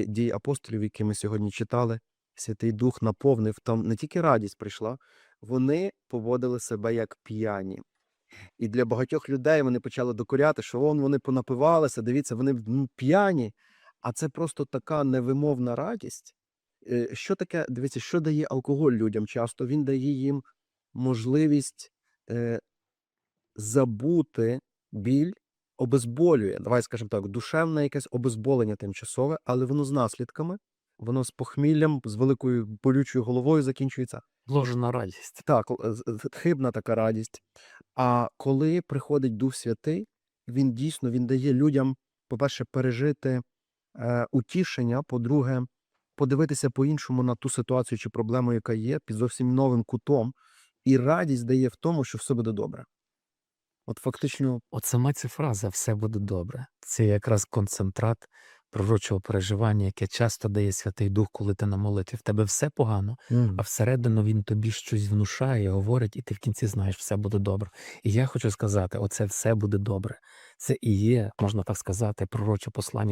дій апостолів, які ми сьогодні читали, Святий Дух наповнив, там не тільки радість прийшла, вони поводили себе як п'яні. І для багатьох людей вони почали докоряти, що вон вони понапивалися, дивіться, вони ну, п'яні. А це просто така невимовна радість. Е, Що таке, дивіться, що дає алкоголь людям часто? Він дає їм можливість е, забути біль, обезболює. Давай скажемо так, душевне якесь обезболення тимчасове, але воно з наслідками, воно з похміллям, з великою болючою головою закінчується. Вложена радість. Так, хибна така радість. А коли приходить Дух Святий, він дійсно він дає людям, по-перше, пережити е, утішення, по-друге, подивитися по-іншому на ту ситуацію чи проблему, яка є, під зовсім новим кутом. І радість дає в тому, що все буде добре. От фактично, От сама ця фраза все буде добре. Це якраз концентрат пророчого переживання, яке часто дає Святий Дух, коли ти на молитві. В тебе все погано, а всередину він тобі щось внушає, говорить, і ти в кінці знаєш, все буде добре. І я хочу сказати: оце все буде добре. Це і є, можна так сказати, пророче послання